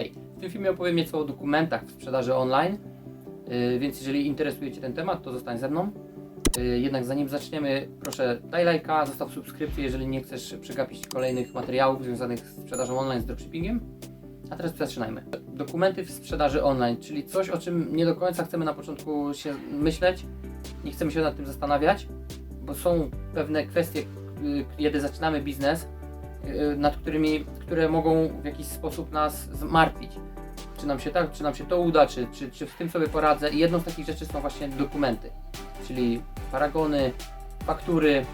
Hej, w tym filmie opowiem nieco o dokumentach w sprzedaży online, yy, więc jeżeli interesuje Cię ten temat, to zostań ze mną. Yy, Jednak zanim zaczniemy, proszę daj lajka, zostaw subskrypcję, jeżeli nie chcesz przegapić kolejnych materiałów związanych z sprzedażą online, z dropshippingiem. A teraz zaczynajmy. Dokumenty w sprzedaży online, czyli coś, o czym nie do końca chcemy na początku się myśleć, nie chcemy się nad tym zastanawiać, bo są pewne kwestie, yy, kiedy zaczynamy biznes, nad którymi, które mogą w jakiś sposób nas zmartwić. Czy nam się tak, czy nam się to uda, czy, czy, czy tym sobie poradzę. I jedną z takich rzeczy są właśnie dokumenty, czyli paragony, faktury,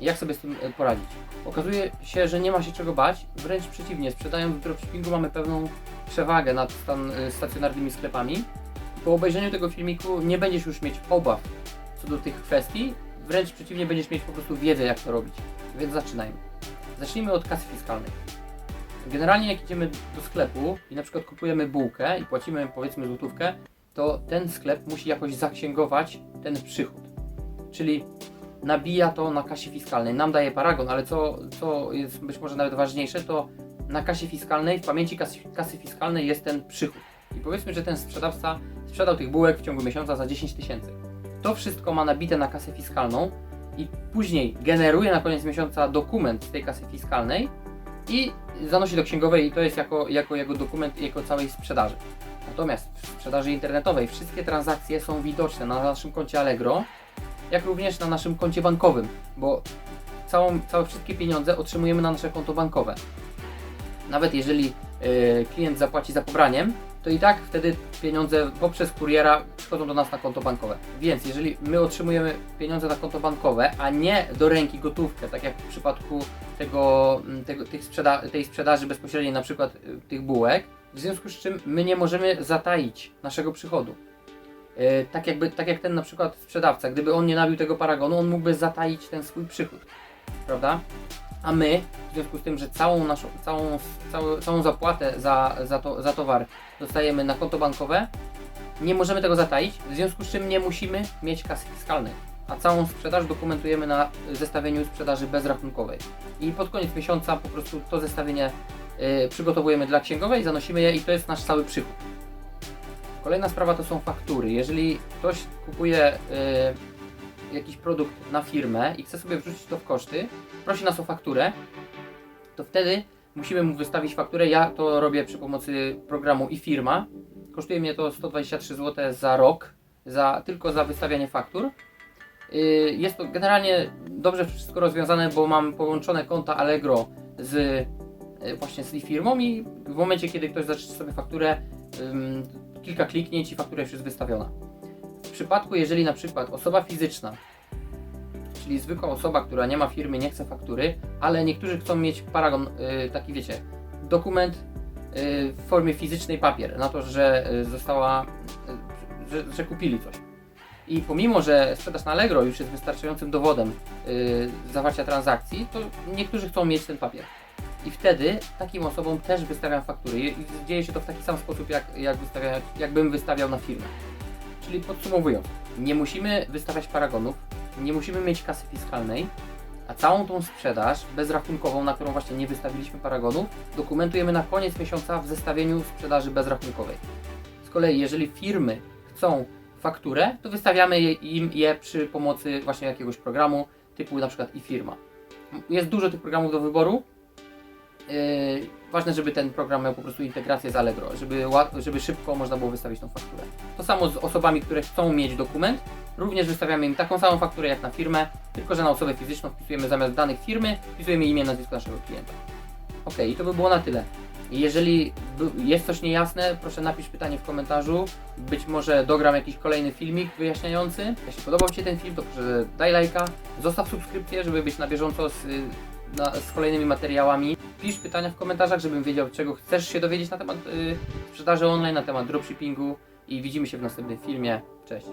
jak sobie z tym e, poradzić. Okazuje się, że nie ma się czego bać, wręcz przeciwnie, sprzedając dropshippingu mamy pewną przewagę nad stan, e, stacjonarnymi sklepami. Po obejrzeniu tego filmiku nie będziesz już mieć obaw co do tych kwestii, wręcz przeciwnie, będziesz mieć po prostu wiedzę jak to robić. Więc zaczynajmy. Zacznijmy od kasy fiskalnej. Generalnie jak idziemy do sklepu i na przykład kupujemy bułkę i płacimy powiedzmy złotówkę, to ten sklep musi jakoś zaksięgować ten przychód. Czyli nabija to na kasie fiskalnej. Nam daje paragon, ale co, co jest być może nawet ważniejsze, to na kasie fiskalnej, w pamięci kasy, kasy fiskalnej jest ten przychód. I powiedzmy, że ten sprzedawca sprzedał tych bułek w ciągu miesiąca za 10 tysięcy. To wszystko ma nabite na kasę fiskalną później generuje na koniec miesiąca dokument z tej kasy fiskalnej i zanosi do księgowej i to jest jako, jako jego dokument jako całej sprzedaży. Natomiast w sprzedaży internetowej wszystkie transakcje są widoczne na naszym koncie Allegro, jak również na naszym koncie bankowym, bo całą, całe wszystkie pieniądze otrzymujemy na nasze konto bankowe. Nawet jeżeli e, klient zapłaci za pobraniem, to i tak wtedy pieniądze poprzez kuriera przychodzą do nas na konto bankowe. Więc jeżeli my otrzymujemy pieniądze na konto bankowe, a nie do ręki gotówkę, tak jak w przypadku tego, m, tego, tych sprzeda tej sprzedaży bezpośredniej, na przykład y, tych bułek, w związku z czym my nie możemy zataić naszego przychodu. E, tak, jakby, tak jak ten na przykład sprzedawca, gdyby on nie nabił tego paragonu, on mógłby zataić ten swój przychód, prawda? A my, w związku z tym, że całą naszą, całą, całą, całą zapłatę za, za, to, za towar dostajemy na konto bankowe, nie możemy tego zataić, w związku z czym nie musimy mieć kasy fiskalnej. A całą sprzedaż dokumentujemy na zestawieniu sprzedaży bezrachunkowej. I pod koniec miesiąca po prostu to zestawienie y, przygotowujemy dla księgowej, zanosimy je i to jest nasz cały przychód. Kolejna sprawa to są faktury. Jeżeli ktoś kupuje y, jakiś produkt na firmę i chce sobie wrzucić to w koszty, prosi nas o fakturę, to wtedy musimy mu wystawić fakturę. Ja to robię przy pomocy programu i firma. Kosztuje mnie to 123 zł za rok, za, tylko za wystawianie faktur. Y, Jest to generalnie dobrze wszystko rozwiązane, bo mam połączone konta Allegro z y, właśnie z firmą i w momencie, kiedy ktoś zacznie sobie fakturę, kilka kliknięć i faktura już jest wystawiona. W przypadku, jeżeli na przykład osoba fizyczna, czyli zwykła osoba, która nie ma firmy, nie chce faktury, ale niektórzy chcą mieć paragon, y, taki wiecie, dokument y, w formie fizycznej papier, na to, że y, została, że, że kupili coś. I pomimo, że sprzedaż na Allegro już jest wystarczającym dowodem zawarcia transakcji, to niektórzy chcą mieć ten papier. I wtedy takim osobom też wystawiam faktury. I dzieje się to w taki sam sposób, jak, jak wystawia, jakbym wystawiał na firmę. Czyli podsumowując, nie musimy wystawiać paragonów, nie musimy mieć kasy fiskalnej, a całą tą sprzedaż bezrachunkową, na którą właśnie nie wystawiliśmy paragonów, dokumentujemy na koniec miesiąca w zestawieniu sprzedaży bezrachunkowej. Z kolei, jeżeli firmy chcą fakturę, to wystawiamy im je przy pomocy właśnie jakiegoś programu typu na przykład i firma. Jest dużo tych programów do wyboru. Yy, ważne, żeby ten program miał po prostu integrację z Allegro, żeby, żeby szybko można było wystawić tą fakturę. To samo z osobami, które chcą mieć dokument, również wystawiamy im taką samą fakturę jak na firmę, tylko że na osobę fizyczną wpisujemy zamiast danych firmy, wpisujemy imię, nazwisko naszego klienta. Ok, i to by było na tyle. Jeżeli jest coś niejasne, proszę napisz pytanie w komentarzu. Być może dogram jakiś kolejny filmik wyjaśniający. Jeśli podobał Ci się ten film, to proszę daj lajka, zostaw subskrypcję, żeby być na bieżąco z, y, na, z kolejnymi materiałami. Pisz pytania w komentarzach, żebym wiedział, czego chcesz się dowiedzieć na temat y, sprzedaży online, na temat dropshippingu i widzimy się w następnym filmie. Cześć!